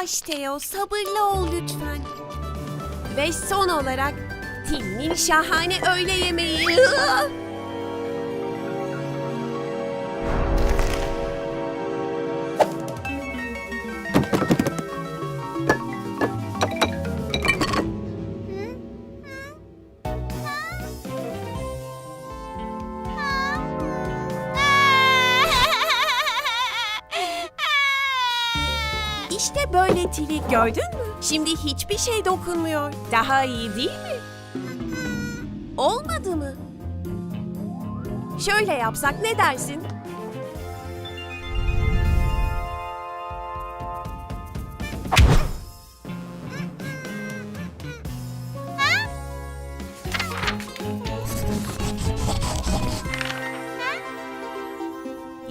Yavaş Teo, sabırlı ol lütfen. Ve son olarak Tim'in şahane öğle yemeği. İşte böyle Tili gördün mü? Şimdi hiçbir şey dokunmuyor. Daha iyi değil mi? Olmadı mı? Şöyle yapsak ne dersin?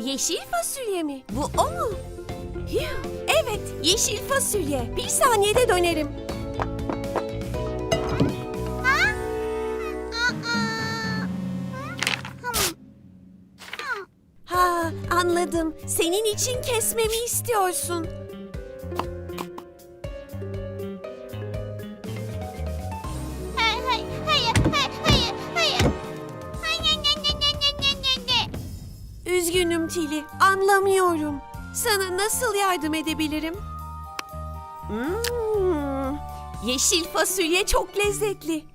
Yeşil fasulye mi? Bu o mu? Yuh, Evet, yeşil fasulye. Bir saniyede dönerim. Ha, anladım. Senin için kesmemi istiyorsun. Üzgünüm Tili, anlamıyorum. Sana nasıl yardım edebilirim? Hmm, yeşil fasulye çok lezzetli.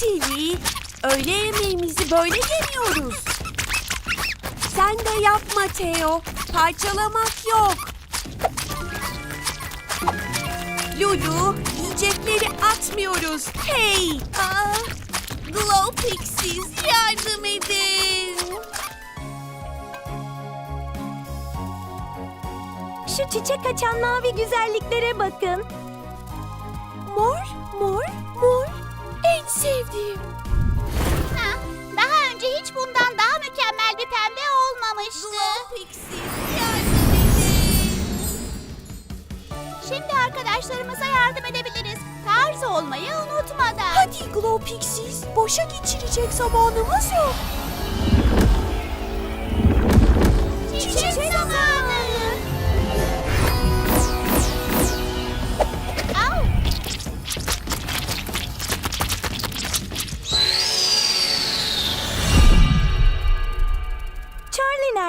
Tili, öğle yemeğimizi böyle yemiyoruz. Sen de yapma Teo, parçalamak yok. Lulu, yiyecekleri atmıyoruz. Hey! Aa, Glow Pixies yardım edin. Şu çiçek açan mavi güzelliklere bakın. Mor, mor, mor. En sevdiğim. Ha, daha önce hiç bundan daha mükemmel bir pembe olmamıştı. Pixies yardım edin. Şimdi arkadaşlarımıza yardım edebiliriz. Tarz olmayı unutmadan. Hadi Glow Pixies, boşa geçirecek zamanımız yok.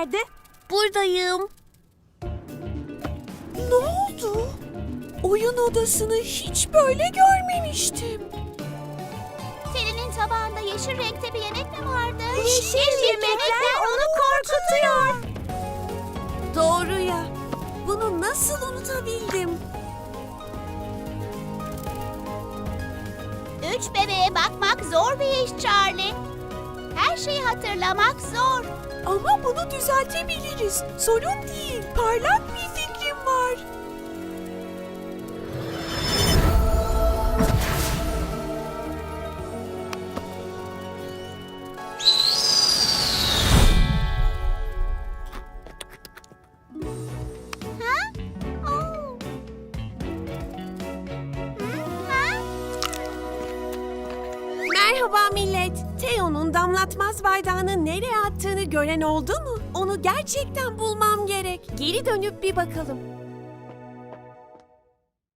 Nerede? Buradayım. Ne oldu? Oyun odasını hiç böyle görmemiştim. Selin'in tabağında yeşil renkte bir yemek mi vardı? Yeşil yemekler onu korkutuyor. Doğru ya. Bunu nasıl unutabildim? Üç bebeğe bakmak zor bir iş Charlie. Her şeyi hatırlamak zor. Ama bunu düzeltebiliriz. Sorun değil. Parlak bir fikrim var. Merhaba millet. Theo'nun damlatmaz bardağını nereye attığını gören oldu mu? Onu gerçekten bulmam gerek. Geri dönüp bir bakalım.